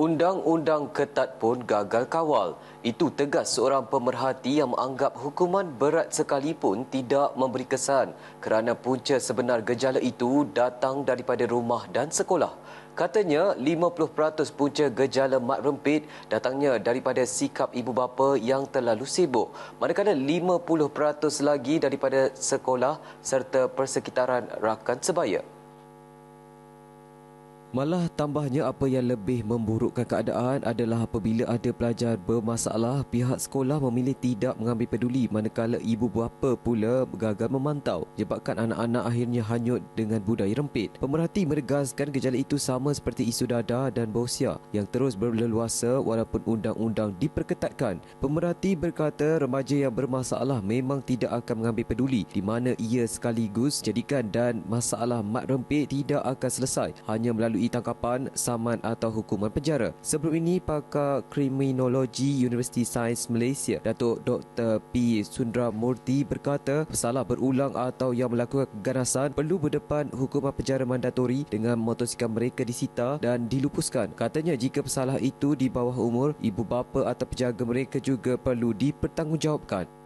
Undang-undang ketat pun gagal kawal. Itu tegas seorang pemerhati yang menganggap hukuman berat sekalipun tidak memberi kesan kerana punca sebenar gejala itu datang daripada rumah dan sekolah. Katanya 50% punca gejala mat rempit datangnya daripada sikap ibu bapa yang terlalu sibuk. Manakala 50% lagi daripada sekolah serta persekitaran rakan sebaya. Malah tambahnya apa yang lebih memburukkan keadaan adalah apabila ada pelajar bermasalah, pihak sekolah memilih tidak mengambil peduli manakala ibu bapa pula gagal memantau. Jebabkan anak-anak akhirnya hanyut dengan budaya rempit. Pemerhati menegaskan gejala itu sama seperti isu dada dan bosia yang terus berleluasa walaupun undang-undang diperketatkan. Pemerhati berkata remaja yang bermasalah memang tidak akan mengambil peduli di mana ia sekaligus jadikan dan masalah mat rempit tidak akan selesai hanya melalui melalui tangkapan, saman atau hukuman penjara. Sebelum ini, pakar kriminologi Universiti Sains Malaysia, Datuk Dr. P. Sundra Murti berkata, pesalah berulang atau yang melakukan keganasan perlu berdepan hukuman penjara mandatori dengan motosikal mereka disita dan dilupuskan. Katanya jika pesalah itu di bawah umur, ibu bapa atau penjaga mereka juga perlu dipertanggungjawabkan.